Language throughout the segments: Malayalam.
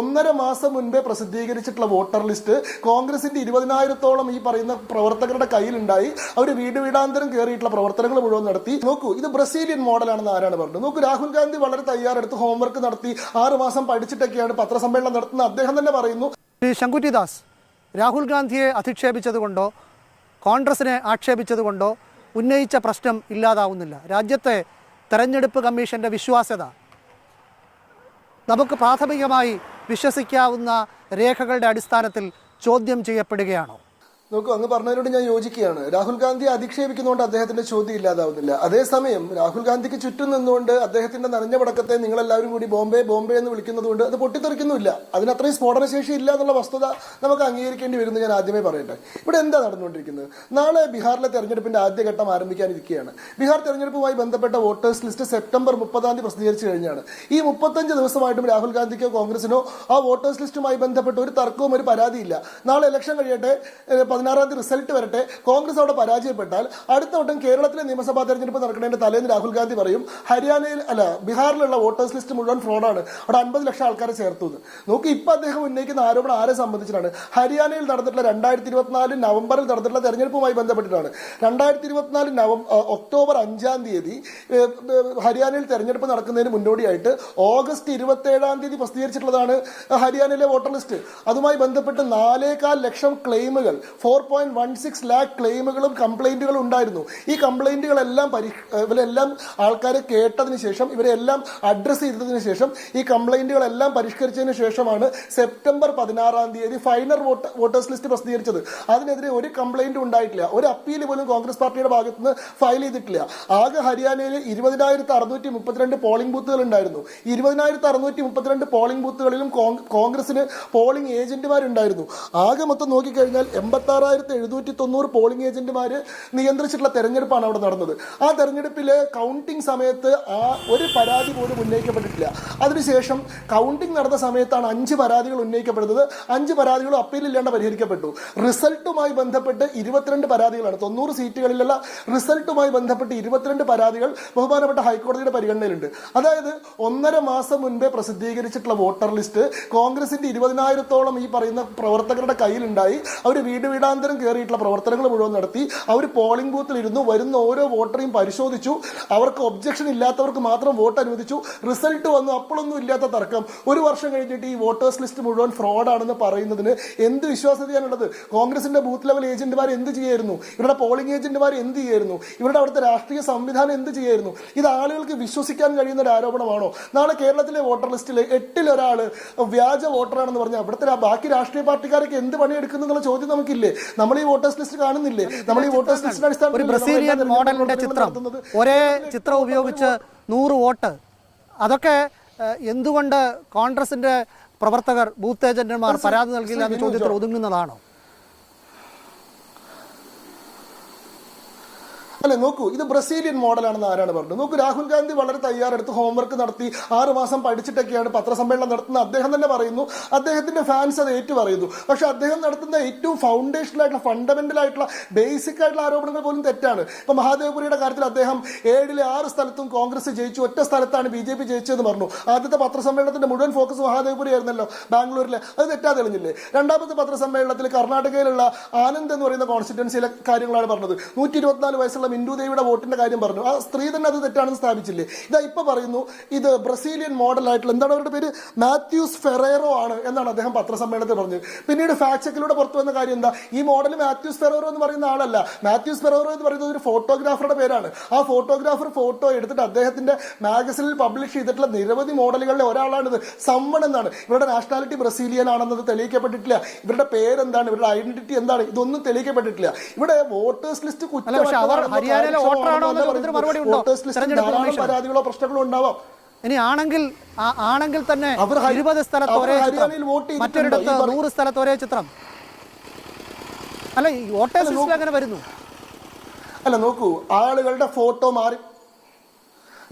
ഒന്നര മാസം മുൻപേ പ്രസിദ്ധീകരിച്ചിട്ടുള്ള വോട്ടർ ലിസ്റ്റ് കോൺഗ്രസിന്റെ ഇരുപതിനായിരത്തോളം ഈ പറയുന്ന പ്രവർത്തകരുടെ കയ്യിലുണ്ടായി. അവർ വീട് വീടാന്തരം കയറിയിട്ടുള്ള പ്രവർത്തനങ്ങൾ മുഴുവൻ നടത്തി. നോക്കൂ ഇത് ബ്രസീലിയൻ മോഡലാണെന്ന് ആരാണ് പറഞ്ഞത്? നോക്കൂ രാഹുൽ ഗാന്ധി വളരെ തയ്യാറെടുത്ത് ഹോംവർക്ക് നടത്തി ആറു മാസം പഠിച്ചിട്ടൊക്കെയാണ് പത്രസമ്മേളനം നടത്തുന്നത്. അദ്ദേഹം തന്നെ പറയുന്നു ശങ്കുറ്റിദാസ് രാഹുൽ ഗാന്ധിയെ അധിക്ഷേപിച്ചതുകൊണ്ടോ കോൺഗ്രസിനെ ആക്ഷേപിച്ചതുകൊണ്ടോ ഉന്നയിച്ച പ്രശ്നം ഇല്ലാതാവുന്നില്ല. രാജ്യത്തെ തെരഞ്ഞെടുപ്പ് കമ്മീഷന്റെ വിശ്വാസ്യത നമുക്ക് പ്രാഥമികമായി വിശ്വസിക്കാവുന്ന രേഖകളുടെ അടിസ്ഥാനത്തിൽ ചോദ്യം ചെയ്യപ്പെടുകയാണോ? നോക്കൂ അങ്ങ് പറഞ്ഞതിനോട് ഞാൻ യോജിക്കുകയാണ്. രാഹുൽ ഗാന്ധി അധിക്ഷേപിക്കുന്നതുകൊണ്ട് അദ്ദേഹത്തിന്റെ ചോദ്യം ഇല്ലാതാവുന്നില്ല. അതേസമയം രാഹുൽ ഗാന്ധിക്ക് ചുറ്റും നിന്നുകൊണ്ട് അദ്ദേഹത്തിന്റെ നനഞ്ഞ പടക്കത്തെ നിങ്ങൾ എല്ലാവരും കൂടി ബോംബെ ബോംബെ എന്ന് വിളിക്കുന്നതുകൊണ്ട് അത് പൊട്ടിത്തെറിക്കുന്നില്ല അതിന് അത്രയും സ്ഫോടനശേഷി ഇല്ല എന്നുള്ള വസ്തുത നമുക്ക് അംഗീകരിക്കേണ്ടി വരുന്നു ഞാൻ ആദ്യമേ പറയട്ടെ. ഇവിടെ എന്താ നടന്നുകൊണ്ടിരിക്കുന്നത്? നാളെ ബീഹാറിലെ തെരഞ്ഞെടുപ്പിന്റെ ആദ്യഘട്ടം ആരംഭിക്കാനിരിക്കുകയാണ്. ബീഹാർ തെരഞ്ഞെടുപ്പുമായി ബന്ധപ്പെട്ട വോട്ടേഴ്സ് ലിസ്റ്റ് സെപ്റ്റംബർ മുപ്പതാം തീയതി പ്രസിദ്ധീകരിച്ചു കഴിഞ്ഞാണ്. ഈ മുപ്പത്തഞ്ച് ദിവസമായിട്ടും രാഹുൽ ഗാന്ധിക്കോ കോൺഗ്രസിനോ ആ വോട്ടേഴ്സ് ലിസ്റ്റുമായി ബന്ധപ്പെട്ട് ഒരു തർക്കവും ഒരു പരാതിയില്ല. നാളെ ഇലക്ഷൻ കഴിയട്ടെ പതിനാറാം തീയതി റിസൾട്ട് വരട്ടെ. കോൺഗ്രസ് അവിടെ പരാജയപ്പെട്ടാൽ അടുത്ത വട്ടം കേരളത്തിലെ നിയമസഭാ തെരഞ്ഞെടുപ്പ് നടക്കുന്നതിന്റെ തലേന്ന് രാഹുൽ ഗാന്ധി പറയും ഹരിയാനയിൽ അല്ല ബീഹാറിലുള്ള വോട്ടേഴ്സ് ലിസ്റ്റ് മുഴുവൻ ഫ്രോഡാണ് അവിടെ അൻപത് ലക്ഷം ആൾക്കാരെ ചേർത്തു നോക്കി ഇപ്പൊ അദ്ദേഹം ഉന്നയിക്കുന്ന ആരോപണം ആരെ സംബന്ധിച്ചിട്ടാണ്? ഹരിയാനയിൽ നടന്നിട്ടുള്ള രണ്ടായിരത്തി ഇരുപത്തിനാല് നവംബറിൽ നടന്നിട്ടുള്ള തെരഞ്ഞെടുപ്പുമായി ബന്ധപ്പെട്ടിട്ടാണ്. രണ്ടായിരത്തി ഇരുപത്തിനാല് ഒക്ടോബർ അഞ്ചാം തീയതി ഹരിയാനയിൽ തെരഞ്ഞെടുപ്പ് നടക്കുന്നതിന് മുന്നോടിയായിട്ട് ഓഗസ്റ്റ് ഇരുപത്തി ഏഴാം തീയതി പ്രസിദ്ധീകരിച്ചിട്ടുള്ളതാണ് ഹരിയാനയിലെ വോട്ടർ ലിസ്റ്റ്. അതുമായി ബന്ധപ്പെട്ട് നാലേകാൽ ലക്ഷം ക്ലെയിമുകൾ four point one six lakh ക്ലെയിമുകളും കംപ്ലൈന്റുകളും ഉണ്ടായിരുന്നു. ഈ കംപ്ലൈന്റുകളെല്ലാം പരി ഇവരെല്ലാം ആൾക്കാരെ കേട്ടതിന് ശേഷം ഇവരെല്ലാം അഡ്രസ്സ് ചെയ്തതിന് ശേഷം ഈ കംപ്ലൈന്റുകളെല്ലാം പരിഷ്കരിച്ചതിന് ശേഷമാണ് സെപ്റ്റംബർ പതിനാറാം തീയതി ഫൈനൽ വോട്ട് വോട്ടേഴ്സ് ലിസ്റ്റ് പ്രസിദ്ധീകരിച്ചത്. അതിനെതിരെ ഒരു കംപ്ലൈന്റും ഉണ്ടായിട്ടില്ല. ഒരു അപ്പീൽ പോലും കോൺഗ്രസ് പാർട്ടിയുടെ ഭാഗത്ത് നിന്ന് ഫയൽ ചെയ്തിട്ടില്ല. ആകെ ഹരിയാനയിൽ ഇരുപതിനായിരത്തി അറുന്നൂറ്റി മുപ്പത്തിരണ്ട് പോളിംഗ് ബൂത്തുകൾ ഉണ്ടായിരുന്നു ഇരുപതിനായിരത്തി അറുന്നൂറ്റി മുപ്പത്തിരണ്ട് പോളിംഗ് ബൂത്തുകളിലും കോൺഗ്രസിന് പോളിംഗ് ഏജന്റുമാരുണ്ടായിരുന്നു ആകെ മൊത്തം നോക്കിക്കഴിഞ്ഞാൽ എൺപത്തി ആറായിരത്തി എഴുന്നൂറ്റി തൊണ്ണൂറ് പോളിംഗ് ഏജന്റുമാർ നിയന്ത്രിച്ചിട്ടുള്ള തെരഞ്ഞെടുപ്പാണ് അവിടെ നടന്നത്. ആ തെരഞ്ഞെടുപ്പിൽ കൗണ്ടിംഗ് സമയത്ത് ആ ഒരു പരാതി പോലും ഉന്നയിക്കപ്പെട്ടിട്ടില്ല. അതിനുശേഷം കൗണ്ടിംഗ് നടന്ന സമയത്താണ് അഞ്ച് പരാതികൾ ഉന്നയിക്കപ്പെടുന്നത്. അഞ്ച് പരാതികളും അപ്പീലില്ലാണ്ട് പരിഹരിക്കപ്പെട്ടു. റിസൾട്ടുമായി ബന്ധപ്പെട്ട് ഇരുപത്തിരണ്ട് പരാതികളാണ്. തൊണ്ണൂറ് സീറ്റുകളിലുള്ള റിസൾട്ടുമായി ബന്ധപ്പെട്ട് ഇരുപത്തിരണ്ട് പരാതികൾ ബഹുമാനപ്പെട്ട ഹൈക്കോടതിയുടെ പരിഗണനയിലുണ്ട്. അതായത് ഒന്നര മാസം മുൻപേ പ്രസിദ്ധീകരിച്ചിട്ടുള്ള വോട്ടർ ലിസ്റ്റ് കോൺഗ്രസിന്റെ ഇരുപതിനായിരത്തോളം ഈ പറയുന്ന പ്രവർത്തകരുടെ കയ്യിലുണ്ടായി. അവർ വീട് വീടാന്തരം കയറിയിട്ടുള്ള പ്രവർത്തനങ്ങൾ മുഴുവൻ നടത്തി അവർ പോളിംഗ് ബൂത്തിൽ ഇരുന്നു വരുന്ന ഓരോ വോട്ടറെയും പരിശോധിച്ചു. അവർക്ക് ഒബ്ജക്ഷൻ ഇല്ലാത്തവർക്ക് മാത്രം വോട്ട് അനുവദിച്ചു. റിസൾട്ട് വന്നു. അപ്പോഴൊന്നും ഇല്ലാത്ത തർക്കം. ഒരു വർഷം കഴിഞ്ഞിട്ട് ഈ വോട്ടേഴ്സ് ലിസ്റ്റ് മുഴുവൻ ഫ്രോഡാണെന്ന് പറയുന്നതിന് എന്ത് വിശ്വാസ്യതയാണുള്ളത്? കോൺഗ്രസിന്റെ ബൂത്ത് ലെവൽ ഏജന്റുമാർ എന്ത് ചെയ്യായിരുന്നു? ഇവരുടെ പോളിംഗ് ഏജന്റുമാർ എന്ത് ചെയ്യായിരുന്നു? ഇവരുടെ അവിടുത്തെ രാഷ്ട്രീയ സംവിധാനം എന്ത് ചെയ്യായിരുന്നു? ഇത് ആളുകൾക്ക് വിശ്വസിക്കാൻ കഴിയുന്ന ഒരു ആരോപണമാണോ? നാളെ കേരളത്തിലെ വോട്ടർ ലിസ്റ്റിൽ എട്ടിലൊരാൾ വ്യാജ വോട്ടറാണെന്ന് പറഞ്ഞാൽ അവിടുത്തെ ബാക്കി രാഷ്ട്രീയ പാർട്ടിക്കാരൊക്കെ എന്ത് പണിയെടുക്കുന്നു എന്നുള്ള ചോദ്യം നമുക്കില്ലേ? നമ്മൾ ഈ വോട്ടേഴ്സ് ലിസ്റ്റ് കാണുന്നില്ലേ? നമ്മൾ ഈ വോട്ടേഴ്സ് ലിസ്റ്റിന്റെ ഒരു അടിസ്ഥാനത്തിൽ ബ്രസീലിയൻ മോഡലിന്റെ ചിത്രം. ഒരേ ചിത്രം ഉപയോഗിച്ച് നൂറ് വോട്ട്. അതൊക്കെ എന്തുകൊണ്ട് കോൺഗ്രസിന്റെ പ്രവർത്തകർ ബൂത്ത് ഏജന്റുമാർ പരാതി നൽകിയില്ല എന്ന ചോദ്യത്തിൽ ഒതുങ്ങുന്നതാണോ? അല്ലെ നോക്കൂ ഇത് ബ്രസീലിയൻ മോഡലാണെന്ന് ആരാണ് പറഞ്ഞത്? നോക്കൂ രാഹുൽ ഗാന്ധി വളരെ തയ്യാറെടുത്ത് ഹോംവർക്ക് നടത്തി ആറ് മാസം പഠിച്ചിട്ടൊക്കെയാണ് പത്രസമ്മേളനം നടത്തുന്നത്. അദ്ദേഹം തന്നെ പറയുന്നു അദ്ദേഹത്തിന്റെ ഫാൻസ് അത് ഏറ്റു പറയുന്നു. പക്ഷെ അദ്ദേഹം നടത്തുന്ന ഏറ്റവും ഫൗണ്ടേഷണൽ ആയിട്ടുള്ള ഫണ്ടമെന്റൽ ആയിട്ടുള്ള ബേസിക് ആയിട്ടുള്ള ആരോപണങ്ങൾ പോലും തെറ്റാണ്. ഇപ്പൊ മഹാദേവപുരിയുടെ കാര്യത്തിൽ അദ്ദേഹം ഏഴിലെ ആറ് സ്ഥലത്തും കോൺഗ്രസ് ജയിച്ചു ഒറ്റ സ്ഥലത്താണ് ബി ജെ പി ജയിച്ചതെന്ന് പറഞ്ഞു. ആദ്യത്തെ പത്രസമ്മേളനത്തിന്റെ മുഴുവൻ ഫോക്കസ് മഹാദേവപുരി ആയിരുന്നല്ലോ ബാംഗ്ലൂരിലെ. അത് തെറ്റാതെ തെളിഞ്ഞില്ലേ? രണ്ടാമത്തെ പത്രസമ്മേളനത്തിൽ കർണാടകയിലുള്ള ആനന്ദ് എന്ന് പറയുന്ന കോൺസ്റ്റിറ്റ്യൻസിയിലെ കാര്യങ്ങളാണ് പറഞ്ഞത്. നൂറ്റി ഇരുപത്തിനാല് വയസ്സുള്ള മിന്റു ദേവിയുടെ വോട്ടിന്റെ കാര്യം പറഞ്ഞു. ആ സ്ത്രീ തന്നെ അത് തെറ്റാണെന്ന് സ്ഥാപിച്ചില്ലേ? ഇതാ ഇപ്പൊ പറയുന്നു ഇത് ബ്രസീലിയൻ മോഡൽ ആയിട്ടുള്ള എന്താണ് അവരുടെ പേര്? മാത്യൂസ് ഫെറേറോ ആണ് എന്നാണ് അദ്ദേഹം പത്രസമ്മേളനത്തിൽ പറഞ്ഞത്. പിന്നീട് ഫാക്ട് ചെക്കിലൂടെ പുറത്തു വന്ന കാര്യം എന്താ? ഈ മോഡൽ മാത്യൂസ് ഫെറേറോ എന്ന് പറയുന്ന ആളല്ല. മാത്യൂസ് ഫെറേറോ എന്ന് പറയുന്നത് ഒരു ഫോട്ടോഗ്രാഫറുടെ പേരാണ്. ആ ഫോട്ടോഗ്രാഫർ ഫോട്ടോ എടുത്തിട്ട് അദ്ദേഹത്തിന്റെ മാഗസിനിൽ പബ്ലിഷ് ചെയ്തിട്ടുള്ള നിരവധി മോഡലുകളിലെ ഒരാളാണിത്. സമ്മൺ എന്നാണ്. ഇവരുടെ നാഷണാലിറ്റി ബ്രസീലിയൻ ആണെന്നത് തെളിയിക്കപ്പെട്ടിട്ടില്ല. ഇവരുടെ പേരെന്താണ്? ഇവരുടെ ഐഡന്റിറ്റി എന്താണ്? ഇതൊന്നും തെളിയിക്കപ്പെട്ടിട്ടില്ല. ഇവിടെ വോട്ടേഴ്സ് ലിസ്റ്റ് കുറ്റം ഹരിയാനയിലെ വോട്ടറാണോ എന്ന ചോദ്യത്തിന് മറുപടി ഉണ്ടോ? തെരഞ്ഞെടുപ്പ് പരാതികളോ പ്രശ്നങ്ങളോ ഉണ്ടാവാം. ഇനി ആണെങ്കിൽ ആണെങ്കിൽ തന്നെ ഇരുപത് സ്ഥലത്ത് ഒരേ ചിത്രം? മറ്റൊരിടത്ത് നൂറ് സ്ഥലത്ത് ഒരേ ചിത്രം. അല്ല ഈ വോട്ടേഴ്സ് അങ്ങനെ വരുന്നു. അല്ല നോക്കൂ. ആളുകളുടെ ഫോട്ടോ മാറി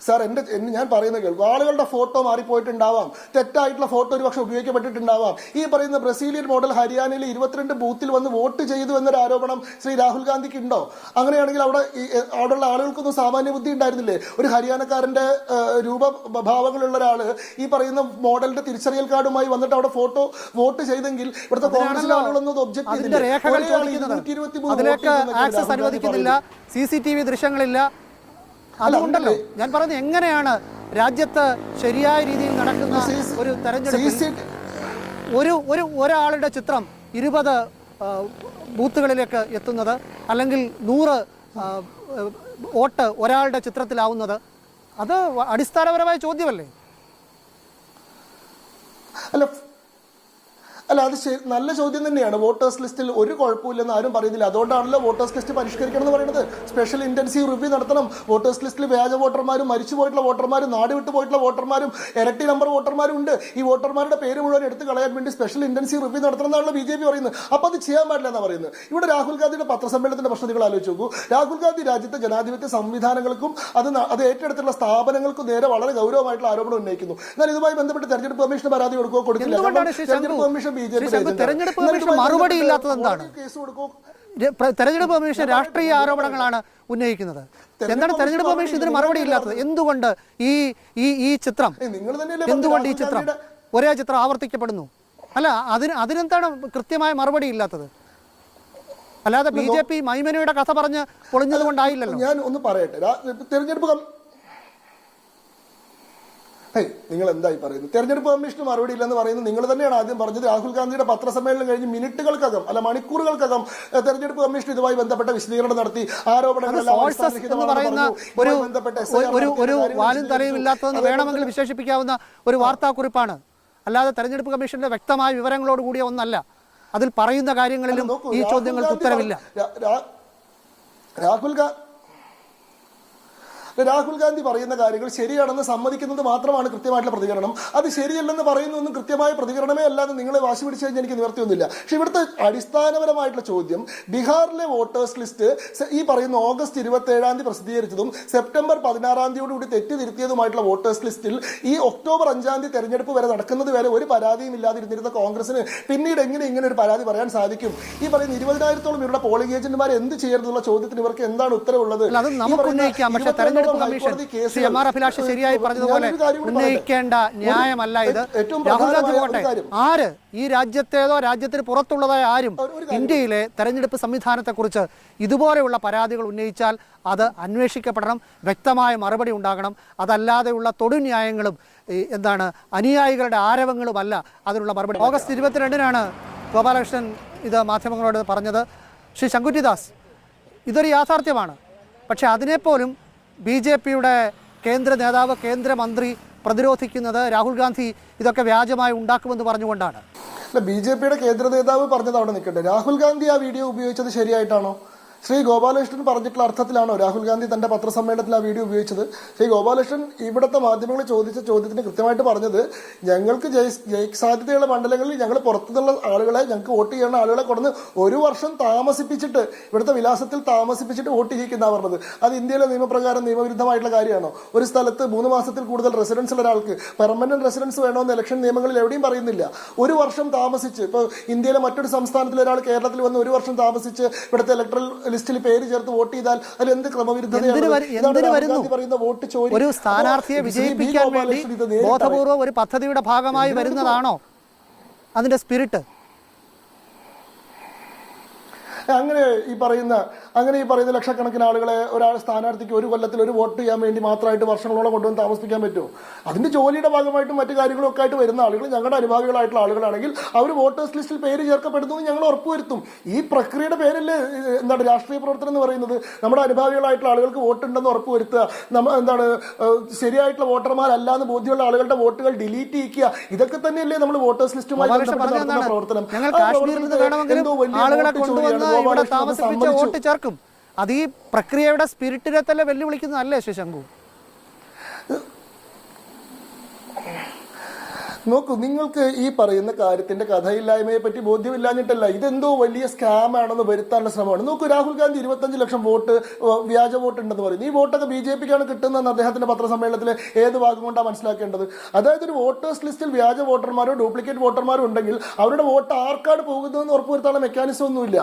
സാർ എന്റെ ഞാൻ പറയുന്നത് കേൾക്കും. ആളുകളുടെ ഫോട്ടോ മാറിപ്പോയിട്ടുണ്ടാവാം. തെറ്റായിട്ടുള്ള ഫോട്ടോ ഒരു പക്ഷെ ഉപയോഗിക്കപ്പെട്ടിട്ടുണ്ടാവാം. ഈ പറയുന്ന ബ്രസീലിയൻ മോഡൽ ഹരിയാനയിലെ ഇരുപത്തിരണ്ട് ബൂത്തിൽ വന്ന് വോട്ട് ചെയ്തു എന്നൊരു ആരോപണം ശ്രീ രാഹുൽ ഗാന്ധിക്ക് ഉണ്ടോ അങ്ങനെയാണെങ്കിൽ അവിടെ അവിടെയുള്ള ആളുകൾക്കൊന്നും സാമാന്യ ബുദ്ധി ഉണ്ടായിരുന്നില്ലേ? ഒരു ഹരിയാനക്കാരന്റെ രൂപഭാവങ്ങളുള്ള രൂപ ഭാവങ്ങളുള്ള ഒരാൾ ഈ പറയുന്ന മോഡലിന്റെ തിരിച്ചറിയൽ കാർഡുമായി വന്നിട്ട് അവിടെ ഫോട്ടോ വോട്ട് ചെയ്തെങ്കിൽ ഇവിടുത്തെ കോൺഗ്രസിലെ അതിനാണല്ലോ ആളുകളൊന്നും ഒബ്ജക്ട് ചെയ്തില്ല? സി സി ടി വി ദൃശ്യങ്ങളില്ല. അതുകൊണ്ടല്ലോ. ഞാൻ പറഞ്ഞത് എങ്ങനെയാണ് രാജ്യത്ത് ശരിയായ രീതിയിൽ നടക്കുന്ന ഒരു തെരഞ്ഞെടുപ്പ് ഒരു ഒരു ഒരാളുടെ ചിത്രം ഇരുപത് ബൂത്തുകളിലേക്ക് എത്തുന്നത് അല്ലെങ്കിൽ നൂറ് വോട്ട് ഒരാളുടെ ചിത്രത്തിലാവുന്നത്. അത് അടിസ്ഥാനപരമായ ചോദ്യമല്ലേ? അല്ല അല്ല അത് നല്ല ചോദ്യം തന്നെയാണ്. വോട്ടേഴ്സ് ലിസ്റ്റിൽ ഒരു കുഴപ്പമില്ലെന്ന് ആരും പറയുന്നില്ല. അതുകൊണ്ടാണല്ലോ വോട്ടേഴ്സ് ലിസ്റ്റ് പരിഷ്കരിക്കണം എന്ന് പറയുന്നത്. സ്പെഷ്യൽ ഇന്റൻസീവ് റിവ്യൂ നടത്തണം. വോട്ടേഴ്സ് ലിസ്റ്റിൽ വ്യാജ വോട്ടർമാരും മരിച്ചു പോയിട്ടുള്ള വോട്ടർമാരും നാട് വിട്ടു പോയിട്ടുള്ള വോട്ടർമാരും ഇരട്ടി നമ്പർ വോട്ടർമാരും ഉണ്ട്. ഈ വോട്ടർമാരുടെ പേര് മുഴുവൻ എടുത്ത് കളയാൻ വേണ്ടി സ്പെഷ്യൽ ഇന്റൻസീവ് റിവ്യൂ നടത്തണം എന്നാണല്ലോ ബി ജെ പി പറയുന്നത്. അപ്പൊ അത് ചെയ്യാൻ പാടില്ല എന്നാണ് പറയുന്നത്. ഇവിടെ രാഹുൽ ഗാന്ധിയുടെ പത്രസമ്മേളനത്തിന്റെ പ്രശ്നം നിങ്ങൾ ആലോചിച്ച് നോക്കൂ. രാഹുൽ ഗാന്ധി രാജ്യത്തെ ജനാധിപത്യ സംവിധാനങ്ങൾക്കും അത് അത് ഏറ്റെടുത്തുള്ള സ്ഥാപനങ്ങൾക്കും നേരെ വളരെ ഗൗരവമായിട്ടുള്ള ആരോപണം ഉന്നയിക്കുന്നു. എന്നാൽ ഇതുമായി ബന്ധപ്പെട്ട് തെരഞ്ഞെടുപ്പ് കമ്മീഷന് പരാതി കൊടുക്കുകയോ കൊടുക്കില്ല തെരഞ്ഞെടുപ്പ് കമ്മീഷൻ തെരഞ്ഞെടുപ്പ് കമ്മീഷൻ മറുപടി ഇല്ലാത്തത് എന്താണ്? തെരഞ്ഞെടുപ്പ് കമ്മീഷൻ രാഷ്ട്രീയ ആരോപണങ്ങളാണ് ഉന്നയിക്കുന്നത്. എന്താണ് തെരഞ്ഞെടുപ്പ് കമ്മീഷൻ ഇതിന് മറുപടി ഇല്ലാത്തത്? എന്തുകൊണ്ട് ഈ ഈ ഈ ചിത്രം? എന്തുകൊണ്ട് ഈ ചിത്രം? ഒരേ ചിത്രം ആവർത്തിക്കപ്പെടുന്നു. അല്ല അതിന് അതിനെന്താണ് കൃത്യമായ മറുപടി ഇല്ലാത്തത്? അല്ലാതെ ബി ജെ പി മൈമനയുടെ കഥ പറഞ്ഞ് പൊളിഞ്ഞത് കൊണ്ടായില്ലല്ലോ. ഞാൻ ഒന്ന് പറയട്ടെ. തെരഞ്ഞെടുപ്പ് നിങ്ങൾ എന്തായി പറയുന്നത് തെരഞ്ഞെടുപ്പ് കമ്മീഷന് മറുപടി ഇല്ലെന്ന് പറയുന്നത് നിങ്ങൾ തന്നെയാണ് ആദ്യം പറഞ്ഞത്. രാഹുൽ ഗാന്ധിയുടെ പത്രസമ്മേളനം കഴിഞ്ഞ് മിനിറ്റുകൾക്കകം അല്ല മണിക്കൂറുകൾക്കകം തെരഞ്ഞെടുപ്പ് കമ്മീഷൻ ഇതുമായി ബന്ധപ്പെട്ട വിശദീകരണം നടത്തി. ആരോപണങ്ങൾ വേണമെങ്കിൽ വിശേഷിപ്പിക്കാവുന്ന ഒരു വാർത്താക്കുറിപ്പാണ്. അല്ലാതെ തെരഞ്ഞെടുപ്പ് കമ്മീഷന്റെ വ്യക്തമായ വിവരങ്ങളോട് കൂടിയ ഒന്നല്ല. അതിൽ പറയുന്ന കാര്യങ്ങളിലും ഈ ചോദ്യങ്ങൾക്ക് ഗാന്ധി ഉത്തരവില്ല. രാഹുൽ ഗാ രാഹുൽ ഗാന്ധി പറയുന്ന കാര്യങ്ങൾ ശരിയാണെന്ന് സമ്മതിക്കുന്നത് മാത്രമാണ് കൃത്യമായിട്ടുള്ള പ്രതികരണം. അത് ശരിയല്ലെന്ന് പറയുന്നൊന്നും കൃത്യമായ പ്രതികരണമേ അല്ലാതെ നിങ്ങളെ വാശി പിടിച്ചു കഴിഞ്ഞാൽ എനിക്ക് നിവർത്തിയൊന്നുമില്ല. പക്ഷെ ഇവിടുത്തെ അടിസ്ഥാനപരമായിട്ടുള്ള ചോദ്യം ബീഹാറിലെ വോട്ടേഴ്സ് ലിസ്റ്റ് ഈ പറയുന്ന ഓഗസ്റ്റ് ഇരുപത്തി ഏഴാം തീയതി പ്രസിദ്ധീകരിച്ചതും സെപ്റ്റംബർ പതിനാറാം തീയതിയോടുകൂടി തെറ്റി തിരുത്തിയതുമായിട്ടുള്ള വോട്ടേഴ്സ് ലിസ്റ്റിൽ ഈ ഒക്ടോബർ അഞ്ചാം തീയതി തെരഞ്ഞെടുപ്പ് വരെ നടക്കുന്നത് വരെ ഒരു പരാതിയും ഇല്ലാതിരുന്നിരുന്ന കോൺഗ്രസിന് പിന്നീട് എങ്ങനെ ഇങ്ങനെ ഒരു പരാതി പറയാൻ സാധിക്കും? ഈ പറയുന്ന ഇരുപതിനായിരത്തോളം ഇവരുടെ പോളിംഗ് ഏജന്റുമാർ എന്ത് ചെയ്യരുതെന്നുള്ള ചോദ്യത്തിന് ഇവർക്ക് എന്താണ് ഉത്തരവുള്ളത്? തെരഞ്ഞെടുപ്പ് commission C. M R Abhilash ശരിയായി പറഞ്ഞതുപോലെ. ഉന്നയിക്കേണ്ട ന്യായമല്ല ഇത്. രാഹുൽ ഗാന്ധി കാര്യം. ആര് ഈ രാജ്യത്തേതോ രാജ്യത്തിന് പുറത്തുള്ളതായ ആരും. ഇന്ത്യയിലെ തെരഞ്ഞെടുപ്പ് സംവിധാനത്തെക്കുറിച്ച് ഇതുപോലെയുള്ള പരാതികൾ ഉന്നയിച്ചാൽ അത് അന്വേഷിക്കപ്പെടണം. വ്യക്തമായ മറുപടി ഉണ്ടാകണം. അതല്ലാതെയുള്ള തൊടുന്യായങ്ങളും എന്താണ് അനുയായികളുടെ ആരവങ്ങളുമല്ല അതിനുള്ള മറുപടി. ഓഗസ്റ്റ് ഇരുപത്തിരണ്ടിനാണ് ഗോപാലകൃഷ്ണൻ ഇത് മാധ്യമങ്ങളോട് പറഞ്ഞത്. ശ്രീ ശങ്കുറ്റിദാസ് ഇതൊരു യാഥാർത്ഥ്യമാണ്. പക്ഷേ അതിനെപ്പോലും ബി ജെ പിയുടെ കേന്ദ്ര നേതാവ് കേന്ദ്രമന്ത്രി പ്രതിരോധിക്കുന്നത് രാഹുൽ ഗാന്ധി ഇതൊക്കെ വ്യാജമായി ഉണ്ടാക്കുമെന്ന് പറഞ്ഞുകൊണ്ടാണ്. അല്ല ബി ജെ പിയുടെ കേന്ദ്ര നേതാവ് പറഞ്ഞത് അവിടെ നിൽക്കട്ടെ. രാഹുൽ ഗാന്ധി ആ വീഡിയോ ഉപയോഗിച്ചത് ശരിയായിട്ടാണോ? ശ്രീ ഗോപാലകൃഷ്ണൻ പറഞ്ഞിട്ടുള്ള അർത്ഥത്തിലാണോ? രാഹുൽ ഗാന്ധി തന്റെ പത്രസമ്മേളനത്തിൽ ആ വീഡിയോ ഉപയോഗിച്ചത്. ശ്രീ ഗോപാലകൃഷ്ണൻ ഇവിടുത്തെ മാധ്യമങ്ങൾ ചോദിച്ച ചോദ്യത്തിന് കൃത്യമായിട്ട് പറഞ്ഞത് ഞങ്ങൾക്ക് സാധ്യതയുള്ള മണ്ഡലങ്ങളിൽ ഞങ്ങൾ പുറത്തുനിന്നുള്ള ആളുകളെ ഞങ്ങൾക്ക് വോട്ട് ചെയ്യുന്ന ആളുകളെ കൊടുന്ന് ഒരു വർഷം താമസിപ്പിച്ചിട്ട് ഇവിടുത്തെ വിലാസത്തിൽ താമസിപ്പിച്ചിട്ട് വോട്ട് ചെയ്യിക്കുന്ന പറഞ്ഞത്. അത് ഇന്ത്യയിലെ നിയമപ്രകാരം നിയമവിരുദ്ധമായിട്ടുള്ള കാര്യമാണോ? ഒരു സ്ഥലത്ത് മൂന്ന് മാസത്തിൽ കൂടുതൽ റെസിഡൻസ് ഉള്ള ഒരാൾക്ക് പെർമനന്റ് റെസിഡൻസ് വേണമെന്ന് ഇലക്ഷൻ നിയമങ്ങളിൽ എവിടെയും പറയുന്നില്ല. ഒരു വർഷം താമസിച്ച് ഇപ്പോൾ ഇന്ത്യയിലെ മറ്റൊരു സംസ്ഥാനത്തിലൊരാൾ കേരളത്തിൽ വന്ന് ഒരു വർഷം താമസിച്ച് ഇവിടുത്തെ ഇലക്ട്രൽ ലിസ്റ്റിൽ പേര് ചേർത്ത് വോട്ട് ചെയ്താൽ അതിൽ എന്ത് ക്രമവിരുദ്ധതയാണ്? ഒരു സ്ഥാനാർത്ഥിയെ. വിജയിപ്പിക്കാൻ വേണ്ടി ബോധപൂർവം ഒരു പദ്ധതിയുടെ ഭാഗമായി വരുന്നതാണോ? അതിന്റെ സ്പിരിറ്റ്. അങ്ങനെ ഈ പറയുന്ന അങ്ങനെ ഈ പറയുന്ന ലക്ഷക്കണക്കിന് ആളുകളെ ഒരാൾ സ്ഥാനാർത്ഥിക്ക് ഒരു കൊല്ലത്തിൽ ഒരു വോട്ട് ചെയ്യാൻ വേണ്ടി മാത്രമായിട്ട് വർഷങ്ങളോളം കൊണ്ടുവന്ന് താമസിപ്പിക്കാൻ പറ്റുമോ? അതിന്റെ ജോലിയുടെ ഭാഗമായിട്ടും മറ്റു കാര്യങ്ങളും ഒക്കെ ആയിട്ട് വരുന്ന ആളുകൾ ഞങ്ങളുടെ അനുഭാവികളായിട്ടുള്ള ആളുകളാണെങ്കിൽ അവർ വോട്ടേഴ്സ് ലിസ്റ്റിൽ പേര് ചേർക്കപ്പെടുന്നു എന്ന് ഞങ്ങൾ ഉറപ്പുവരുത്തും. ഈ പ്രക്രിയയുടെ പേരിൽ എന്താണ് രാഷ്ട്രീയ പ്രവർത്തനം എന്ന് പറയുന്നത്? നമ്മുടെ അനുഭാവികളായിട്ടുള്ള ആളുകൾക്ക് വോട്ടുണ്ടെന്ന് ഉറപ്പുവരുത്തുക. നമ്മ എന്താണ് ശരിയായിട്ടുള്ള വോട്ടർമാരല്ല എന്ന് ബോധ്യമുള്ള ആളുകളുടെ വോട്ടുകൾ ഡിലീറ്റ് ചെയ്യിക്കുക. ഇതൊക്കെ തന്നെയല്ലേ നമ്മൾ വോട്ടേഴ്സ് ലിസ്റ്റുമായി പ്രവർത്തനം. എന്തോ വലിയ ഗോപാലകൃഷ്ണൻ അത് ഈ പ്രക്രിയയുടെ സ്പിരിറ്റിനെ തന്നെ വെല്ലുവിളിക്കുന്നതല്ലേ ശ്രീ നോക്കൂ നിങ്ങൾക്ക് ഈ പറയുന്ന കാര്യത്തിന്റെ കഥയില്ലായ്മയെ പറ്റി ബോധ്യമില്ലാഞ്ഞിട്ടല്ല. ഇതെന്തോ വലിയ സ്കാം ആണെന്ന് വരുത്താനുള്ള ശ്രമമാണ്. നോക്കൂ രാഹുൽ ഗാന്ധി ഇരുപത്തഞ്ച് ലക്ഷം വോട്ട് വ്യാജ വോട്ട് ഉണ്ടെന്ന് പറയുന്നു ഈ വോട്ടൊക്കെ ബി ജെ പിക്കാണ് കിട്ടുന്നതെന്ന് അദ്ദേഹത്തിന്റെ പത്രസമ്മേളനത്തിൽ ഏത് ഭാഗം കൊണ്ടാണ് മനസ്സിലാക്കേണ്ടത്? അതായത് ഒരു വോട്ടേഴ്സ് ലിസ്റ്റിൽ വ്യാജ വോട്ടർമാരോ ഡ്യൂപ്ലിക്കേറ്റ് വോട്ടർമാരോ ഉണ്ടെങ്കിൽ അവരുടെ വോട്ട് ആർക്കാണ് പോകുന്നതെന്ന് ഉറപ്പുവരുത്താനുള്ള മെക്കാനിസം ഒന്നുമില്ല.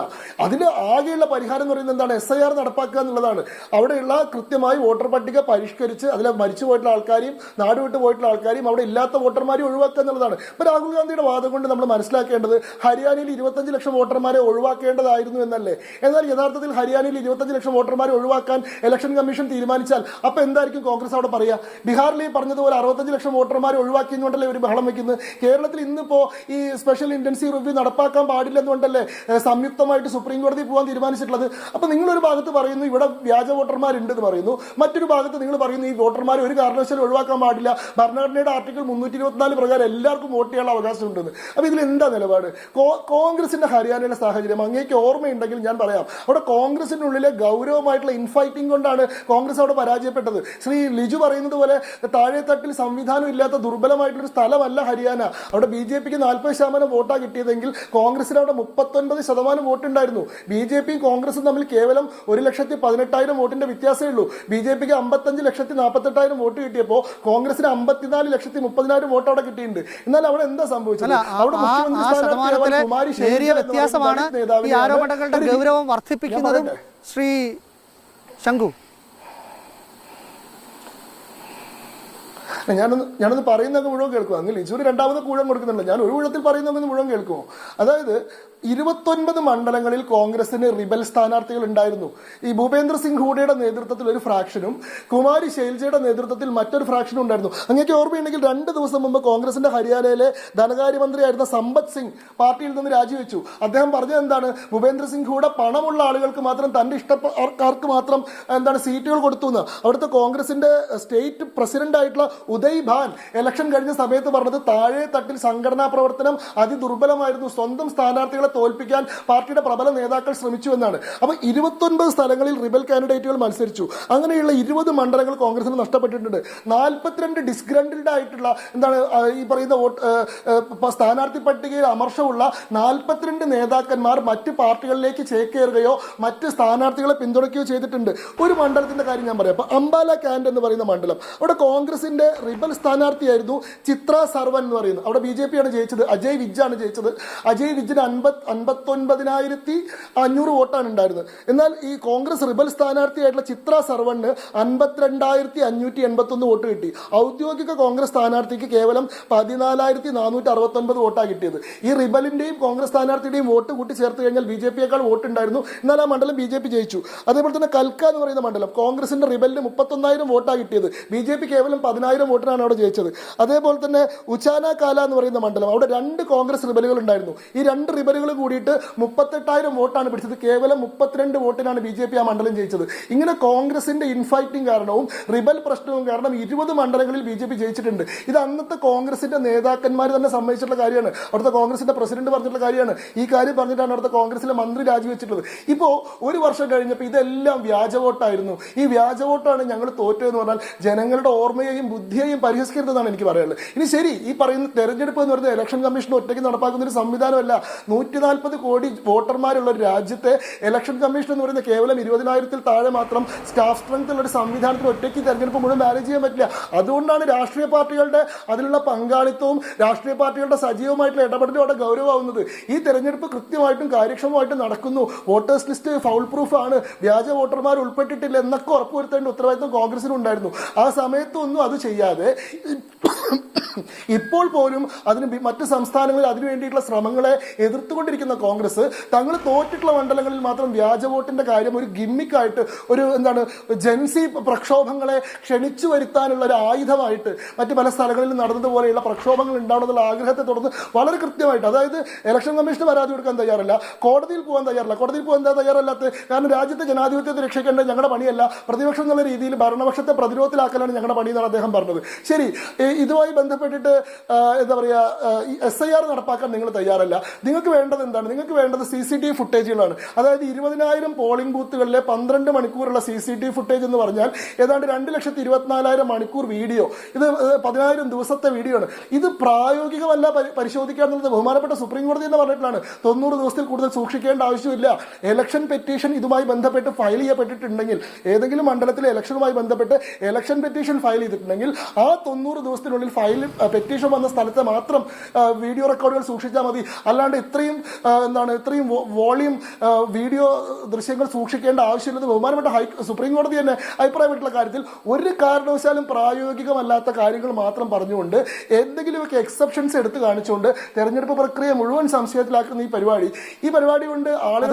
അതിന് ആകെയുള്ള പരിഹാരം എന്ന് പറയുന്നത് എന്താണ്? എസ് ഐ ആർ നടപ്പാക്കുക എന്നുള്ളതാണ്. അവിടെയുള്ള കൃത്യമായി വോട്ടർ പട്ടിക പരിഷ്കരിച്ച് അതിലെ മരിച്ചു പോയിട്ടുള്ള ആൾക്കാരെയും നാട് വിട്ടു പോയിട്ടുള്ള ആൾക്കാരെയും അവിടെ ഇല്ലാത്ത വോട്ടർമാരെയും എന്നുള്ളതാണ്. ഇപ്പൊ രാഹുൽ ഗാന്ധിയുടെ വാദം കൊണ്ട് നമ്മൾ മനസ്സിലാക്കേണ്ടത് ഹരിയാനയിൽ ഇരുപത്തഞ്ച് ലക്ഷം വോട്ടർമാരെ ഒഴിവാക്കേണ്ടതായിരുന്നു എന്നല്ലേ? എന്നാൽ യഥാർത്ഥത്തിൽ ഹരിയാനയിൽ ഇരുപത്തഞ്ച് ലക്ഷം വോട്ടർമാരെ ഒഴിവാക്കാൻ ഇലക്ഷൻ കമ്മീഷൻ തീരുമാനിച്ചാൽ അപ്പൊ എന്തായിരിക്കും കോൺഗ്രസ് അവിടെ പറയാ? ബീഹാറിൽ ഈ പറഞ്ഞതുപോലെ അറുപത്തഞ്ച് ലക്ഷം വോട്ടർമാരെ ഒഴിവാക്കിയെന്നുകൊണ്ടല്ലേ ഒരു ബഹളം വെക്കുന്നത് കേരളത്തിൽ ഇന്നിപ്പോ ഈ സ്പെഷ്യൽ ഇന്റൻസീവ് റിവ്യൂ നടപ്പാക്കാൻ പാടില്ലെന്നുകൊണ്ടല്ലേ സംയുക്തമായിട്ട് സുപ്രീം കോടതി പോകാൻ തീരുമാനിച്ചിട്ടുള്ളത്? അപ്പൊ നിങ്ങളൊരു ഭാഗത്ത് പറയുന്നു ഇവിടെ വ്യാജ വോട്ടർമാരുണ്ടെന്ന് പറയുന്നു. മറ്റൊരു ഭാഗത്ത് നിങ്ങൾ പറയുന്നു ഈ വോട്ടർമാരെ ഒരു കാരണവശാലും ഒഴിവാക്കാൻ പാടില്ല. ഭരണഘടനയുടെ ആർട്ടിക്കിൾ മുന്നൂറ്റി ഇരുപത്തിനാല് പ്രകാരം എല്ലാവർക്കും വോട്ട് ചെയ്യാനുള്ള അവകാശം ഉണ്ടെന്ന് അപ്പൊ ഇതിൽ എന്താ നിലപാട്? കോൺഗ്രസിന്റെ ഹരിയാനയിലെ സാഹചര്യം അങ്ങേക്ക് ഓർമ്മയുണ്ടെങ്കിൽ ഞാൻ പറയാം. അവിടെ കോൺഗ്രസിനുള്ളിലെ ഗൗരവമായിട്ടുള്ള ഇൻഫൈറ്റിംഗ് കൊണ്ടാണ് കോൺഗ്രസ് അവിടെ പരാജയപ്പെട്ടത്. ശ്രീ ലിജു പറയുന്നത് പോലെ താഴെത്തട്ടിൽ സംവിധാനം ഇല്ലാത്ത ദുർബലമായിട്ടുള്ള ഒരു സ്ഥലമല്ല ഹരിയാന. അവിടെ ബി ജെ പിക്ക് നാൽപ്പത് ശതമാനം വോട്ടാ കിട്ടിയതെങ്കിൽ കോൺഗ്രസിന് അവിടെ മുപ്പത്തൊൻപത് ശതമാനം വോട്ടുണ്ടായിരുന്നു. ബി ജെ പിയും കോൺഗ്രസും തമ്മിൽ കേവലം ഒരു ലക്ഷത്തി പതിനെട്ടായിരം വോട്ടിന്റെ വ്യത്യാസമേ ഉള്ളൂ. ബി ജെ പിക്ക് അമ്പത്തഞ്ച് ലക്ഷത്തി നാൽപ്പത്തെട്ടായിരം വോട്ട് കിട്ടിയപ്പോൾ കോൺഗ്രസിന് അമ്പത്തിനാല് ലക്ഷത്തി മുപ്പതിനായിരം വോട്ട് അവിടെ കിട്ടിയിട്ടുണ്ട് എന്നാൽ അവിടെ എന്താ സംഭവിച്ചത്? അവിടെ നേരിയ വ്യത്യാസമാണ് ഈ ആരോപണങ്ങളുടെ ഗൗരവം വർദ്ധിപ്പിക്കുന്നതും ശ്രീ ശങ്കു ഞാനൊന്ന് ഞാനൊന്ന് പറയുന്നൊക്കെ മുഴുവൻ കേൾക്കും അങ്ങ് ലിജുവിന് രണ്ടാമത് കൂഴം കൊടുക്കുന്നുണ്ട്. ഞാൻ ഒരു ഊഴത്തിൽ പറയുന്നൊക്കെ മുഴുവൻ കേൾക്കുമോ അതായത് ഇരുപത്തൊൻപത് മണ്ഡലങ്ങളിൽ കോൺഗ്രസിന് റിബൽ സ്ഥാനാർത്ഥികൾ ഉണ്ടായിരുന്നു. ഈ ഭൂപേന്ദ്ര സിംഗ് ഹൂഡയുടെ നേതൃത്വത്തിൽ ഒരു ഫ്രാക്ഷനും കുമാരി ശൈലജയുടെ നേതൃത്വത്തിൽ മറ്റൊരു ഫ്രാക്ഷനും ഉണ്ടായിരുന്നു. അങ്ങേക്ക് ഓർമ്മയുണ്ടെങ്കിൽ രണ്ട് ദിവസം മുമ്പ് കോൺഗ്രസിന്റെ ഹരിയാനയിലെ ധനകാര്യമന്ത്രിയായിരുന്ന സമ്പത് സിംഗ് പാർട്ടിയിൽ നിന്ന് രാജിവെച്ചു. അദ്ദേഹം പറഞ്ഞത് എന്താണ്? ഭൂപേന്ദ്ര സിംഗ് ഹൂഡ പണമുള്ള ആളുകൾക്ക് മാത്രം തന്റെ ഇഷ്ടക്കാർക്ക് മാത്രം എന്താണ് സീറ്റുകൾ കൊടുത്തു എന്ന്. അവിടുത്തെ കോൺഗ്രസിന്റെ സ്റ്റേറ്റ് പ്രസിഡന്റ് ആയിട്ടുള്ള ഭാൻ ഇലക്ഷൻ കഴിഞ്ഞ സമയത്ത് പറഞ്ഞത് താഴെ തട്ടിൽ സംഘടനാ പ്രവർത്തനം അതിദുർബലമായിരുന്നു. സ്വന്തം സ്ഥാനാർത്ഥികളെ തോൽപ്പിക്കാൻ പാർട്ടിയുടെ പ്രബല നേതാക്കൾ ശ്രമിച്ചു എന്നാണ് അപ്പൊ ഇരുപത്തൊൻപത് സ്ഥലങ്ങളിൽ റിബൽ കാൻഡിഡേറ്റുകൾ മത്സരിച്ചു. അങ്ങനെയുള്ള ഇരുപത് മണ്ഡലങ്ങൾ കോൺഗ്രസിന് നഷ്ടപ്പെട്ടിട്ടുണ്ട്. നാൽപ്പത്തിരണ്ട് ഡിസ്ഗ്രണ്ടിൽഡ് ആയിട്ടുള്ള എന്താണ് ഈ പറയുന്ന വോട്ട് സ്ഥാനാർത്ഥി പട്ടികയിൽ അമർഷമുള്ള നാൽപ്പത്തിരണ്ട് നേതാക്കന്മാർ മറ്റ് പാർട്ടികളിലേക്ക് ചേക്കേറുകയോ മറ്റ് സ്ഥാനാർത്ഥികളെ പിന്തുണയ്ക്കുകയോ ചെയ്തിട്ടുണ്ട്. ഒരു മണ്ഡലത്തിന്റെ കാര്യം ഞാൻ പറയാം. അംബാല കാൻഡ് എന്ന് പറയുന്ന മണ്ഡലം. അവിടെ കോൺഗ്രസിന്റെ റിബൽ സ്ഥാനാർത്ഥിയായിരുന്നു ചിത്ര സർവൻ എന്ന് പറയുന്നത്. അവിടെ ബി ജെ പി ആണ് ജയിച്ചത്. അജയ് വിജ് ആണ് ജയിച്ചത്. അജയ് വിജിന് അൻപത് അൻപത്തൊൻപതിനായിരത്തി അഞ്ഞൂറ് വോട്ടാണ് ഉണ്ടായിരുന്നത്. എന്നാൽ ഈ കോൺഗ്രസ് റിബൽ സ്ഥാനാർത്ഥിയായിട്ടുള്ള ചിത്ര സർവന് അൻപത്തിരണ്ടായിരത്തി അഞ്ഞൂറ്റി എൺപത്തി ഒന്ന് വോട്ട് കിട്ടി. ഔദ്യോഗിക കോൺഗ്രസ് സ്ഥാനാർത്ഥിക്ക് കേവലം പതിനാലായിരത്തി നാനൂറ്റി അറുപത്തൊൻപത് വോട്ടാണ് കിട്ടിയത്. ഈ റിബലിന്റെയും കോൺഗ്രസ് സ്ഥാനാർത്ഥിയുടെയും വോട്ട് കൂട്ടി ചേർത്ത് കഴിഞ്ഞാൽ ബി ജെ പിയേക്കാൾ വോട്ട് ഉണ്ടായിരുന്നു എന്നാൽ ആ മണ്ഡലം ബി ജെ പി ജയിച്ചു. അതേപോലെ തന്നെ കൽക്ക എന്ന് പറയുന്ന മണ്ഡലം കോൺഗ്രസിന്റെ റിബലിന് മുപ്പത്തൊന്നായിരം വോട്ടാണ് കിട്ടിയത്. ബി ജെ പി കേവലം പതിനായിരം വോട്ടിനാണ് അവിടെ ജയിച്ചത്. അതേപോലെ തന്നെ ഉച്ചാന കാല എന്ന് പറയുന്ന മണ്ഡലം. അവിടെ രണ്ട് കോൺഗ്രസ് റിബലുകൾ ഉണ്ടായിരുന്നു ഈ രണ്ട് റിബലുകൾ കൂടിയിട്ട് മുപ്പത്തെട്ടായിരം വോട്ടാണ് പിടിച്ചത്. കേവലം മുപ്പത്തിരണ്ട് വോട്ടിനാണ് ബി ജെ പി ആ മണ്ഡലം ജയിച്ചത്. ഇങ്ങനെ കോൺഗ്രസിന്റെ ഇൻഫൈറ്റിംഗ് കാരണവും റിബൽ പ്രശ്നവും കാരണം ഇരുപത് മണ്ഡലങ്ങളിൽ ബി ജെ പി ജയിച്ചിട്ടുണ്ട്. ഇത് അന്നത്തെ കോൺഗ്രസിന്റെ നേതാക്കന്മാർ തന്നെ സമ്മതിച്ചിട്ടുള്ള കാര്യമാണ്. അവിടുത്തെ കോൺഗ്രസിന്റെ പ്രസിഡന്റ് പറഞ്ഞിട്ടുള്ള കാര്യമാണ്. ഈ കാര്യം പറഞ്ഞിട്ടാണ് അവിടുത്തെ കോൺഗ്രസിലെ മന്ത്രി രാജിവെച്ചിട്ടുള്ളത്. ഇപ്പോൾ ഒരു വർഷം കഴിഞ്ഞപ്പോൾ ഇതെല്ലാം വ്യാജ വോട്ടായിരുന്നു. ഈ വ്യാജ വോട്ടാണ് ഞങ്ങൾ തോറ്റതെന്ന് പറഞ്ഞാൽ ജനങ്ങളുടെ ഓർമ്മയെയും ബുദ്ധിയെയും പരിഹസിക്കരുതെന്നാണ് എനിക്ക് പറയാനുള്ളത്. ഇനി ശരി ഈ പറയുന്ന തെരഞ്ഞെടുപ്പ് എന്ന് പറയുന്നത് ഇലക്ഷൻ കമ്മീഷൻ ഒറ്റയ്ക്ക് നടപ്പാക്കുന്ന ഒരു സംവിധാനമല്ല. നൂറ്റി നാൽപ്പത് കോടി വോട്ടർമാരുള്ള ഒരു രാജ്യത്തെ ഇലക്ഷൻ കമ്മീഷൻ എന്ന് പറയുന്ന കേവലം ഇരുപതിനായിരത്തിൽ താഴെ മാത്രം സ്റ്റാഫ് സ്ട്രെങ്ത് ഉള്ള ഒരു സംവിധാനത്തിൽ ഒറ്റയ്ക്ക് തെരഞ്ഞെടുപ്പ് മുഴുവൻ മാനേജ് ചെയ്യാൻ പറ്റില്ല. അതുകൊണ്ടാണ് രാഷ്ട്രീയ പാർട്ടികളുടെ അതിലുള്ള പങ്കാളിത്തവും രാഷ്ട്രീയ പാർട്ടികളുടെ സജീവമായിട്ടുള്ള ഇടപെടലും അവിടെ ഗൗരവമാവുന്നത്. ഈ തെരഞ്ഞെടുപ്പ് കൃത്യമായിട്ടും കാര്യക്ഷമമായിട്ടും നടക്കുന്നു. വോട്ടേഴ്സ് ലിസ്റ്റ് ഫൗൾ പ്രൂഫ് ആണ്. വ്യാജ വോട്ടർമാർ ഉൾപ്പെട്ടിട്ടില്ല എന്നൊക്കെ ഉറപ്പുവരുത്തേണ്ട ഉത്തരവാദിത്വം കോൺഗ്രസിനുണ്ടായിരുന്നു. ആ സമയത്തൊന്നും അത് やで、一本 ഇപ്പോൾ പോലും അതിന് മറ്റ് സംസ്ഥാനങ്ങളിൽ അതിനു വേണ്ടിയിട്ടുള്ള ശ്രമങ്ങളെ എതിർത്തുകൊണ്ടിരിക്കുന്ന കോൺഗ്രസ് തങ്ങൾ തോറ്റിട്ടുള്ള മണ്ഡലങ്ങളിൽ മാത്രം വ്യാജ വോട്ടിന്റെ കാര്യം ഒരു ഗിമ്മിക്കായിട്ട് ഒരു എന്താണ് ജൻസി പ്രക്ഷോഭങ്ങളെ ക്ഷണിച്ചു വരുത്താനുള്ള ഒരു ആയുധമായിട്ട് മറ്റ് പല സ്ഥലങ്ങളിൽ നടന്നതുപോലെയുള്ള പ്രക്ഷോഭങ്ങൾ ഉണ്ടാവണമെന്നുള്ള ആഗ്രഹത്തെ തുടർന്ന് വളരെ കൃത്യമായിട്ട് അതായത് ഇലക്ഷൻ കമ്മീഷന് പരാതി കൊടുക്കാൻ തയ്യാറല്ല കോടതിയിൽ പോകാൻ തയ്യാറല്ല. കോടതിയിൽ പോകാൻ എന്താ തയ്യാറല്ലാത്ത? കാരണം രാജ്യത്തെ ജനാധിപത്യത്തെ രക്ഷിക്കേണ്ട ഞങ്ങളുടെ പണിയല്ല പ്രതിപക്ഷം എന്നുള്ള രീതിയിൽ ഭരണപക്ഷത്തെ പ്രതിരോധത്തിലാക്കലാണ് ഞങ്ങളുടെ പണി എന്നാണ് അദ്ദേഹം പറഞ്ഞത്. ശരി ഇതുമായി ബന്ധപ്പെട്ടിട്ട് ആ, എന്താ പറയുക എസ് ഐ ആർ നടപ്പാക്കാൻ നിങ്ങൾ തയ്യാറല്ല. നിങ്ങൾക്ക് വേണ്ടത് എന്താണ്? നിങ്ങൾക്ക് വേണ്ടത് സി സി ടി വി ഫുട്ടേജുകളാണ് അതായത് ഇരുപതിനായിരം പോളിംഗ് ബൂത്തുകളിലെ പന്ത്രണ്ട് മണിക്കൂറുള്ള C C T V footage എന്ന് പറഞ്ഞാൽ ഏതാണ്ട് രണ്ട് ലക്ഷത്തി ഇരുപത്തിനാലായിരം മണിക്കൂർ വീഡിയോ. ഇത് പതിനായിരം ദിവസത്തെ വീഡിയോ ആണ്. ഇത് പ്രായോഗികമല്ല പരി- പരിശോധിക്കുക എന്നുള്ളത് ബഹുമാനപ്പെട്ട സുപ്രീം കോടതി എന്ന് പറഞ്ഞിട്ടാണ് തൊണ്ണൂറ് ദിവസത്തിൽ കൂടുതൽ സൂക്ഷിക്കേണ്ട ആവശ്യമില്ല. ഇലക്ഷൻ പെറ്റീഷൻ ഇതുമായി ബന്ധപ്പെട്ട് ഫയൽ ചെയ്യപ്പെട്ടിട്ടുണ്ടെങ്കിൽ ഏതെങ്കിലും മണ്ഡലത്തിലെ ഇലക്ഷനുമായി ബന്ധപ്പെട്ട് ഇലക്ഷൻ പെറ്റീഷൻ ഫയൽ ചെയ്തിട്ടുണ്ടെങ്കിൽ ആ തൊണ്ണൂറ് ദിവസത്തിനുള്ളിൽ ഫയൽ പെറ്റീഷൻ വന്ന സ്ഥലത്തെ മാത്രം വീഡിയോ റെക്കോർഡുകൾ സൂക്ഷിച്ചാൽ മതി. അല്ലാണ്ട് ഇത്രയും എന്താണ് ഇത്രയും വോളിയം വീഡിയോ ദൃശ്യങ്ങൾ സൂക്ഷിക്കേണ്ട ആവശ്യമില്ലെന്ന് ബഹുമാനപ്പെട്ട ഹൈ സുപ്രീം കോടതി തന്നെ അഭിപ്രായപ്പെട്ടുള്ള കാര്യത്തിൽ ഒരു കാരണവശാലും പ്രായോഗികമല്ലാത്ത കാര്യങ്ങൾ മാത്രം പറഞ്ഞുകൊണ്ട് എന്തെങ്കിലുമൊക്കെ എക്സെപ്ഷൻസ് എടുത്തു കാണിച്ചുകൊണ്ട് തെരഞ്ഞെടുപ്പ് പ്രക്രിയ മുഴുവൻ സംശയത്തിലാക്കുന്ന ഈ പരിപാടി. ഈ പരിപാടി കൊണ്ട് ആളുകൾ